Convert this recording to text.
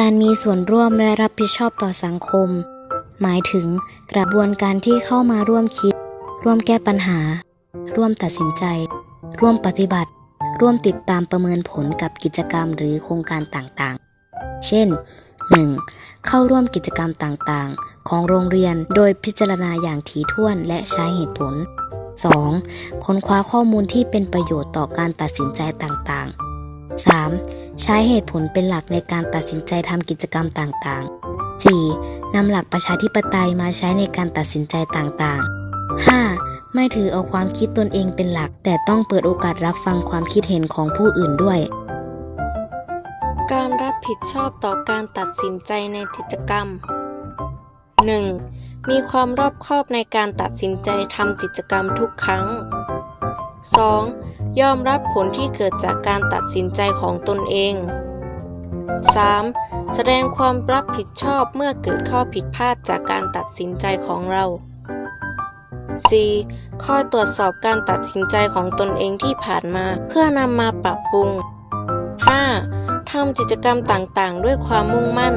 การมีส่วนร่วมและรับผิดชอบต่อสังคม หมายถึงกระบวนการที่เข้ามาร่วมคิด ร่วมแก้ปัญหา ร่วมตัดสินใจ ร่วมปฏิบัติ ร่วมติดตามประเมินผลกับกิจกรรมหรือโครงการต่างๆ เช่น 1. เข้าร่วมกิจกรรมต่างๆ ของโรงเรียนโดยพิจารณาอย่างถี่ถ้วนและใช้เหตุผล 2. ค้นคว้าข้อมูลที่เป็นประโยชน์ต่อการตัดสินใจต่างๆ ใช้เหตุผลเป็นหลักในการตัดสินใจทำกิจกรรมต่างๆ 4. นำหลักประชาธิปไตยมาใช้ในการตัดสินใจต่างๆ 5. ไม่ถือเอาความคิดตนเองเป็นหลัก แต่ต้องเปิดโอกาสรับฟังความคิดเห็นของผู้อื่นด้วย การรับผิดชอบต่อการตัดสินใจในกิจกรรม 1. มีความรอบคอบในการตัดสินใจทำกิจกรรมทุกครั้ง 2. ยอมรับผลที่เกิดจากการตัดสินใจของตนเอง 3. แสดงความรับผิดชอบเมื่อเกิดข้อผิดพลาดจากการตัดสินใจของเรา 4. คอยตรวจสอบการตัดสินใจของตนเองที่ผ่านมาเพื่อนำมาปรับปรุง 5. ทำกิจกรรมต่างๆ ด้วยความมุ่งมั่น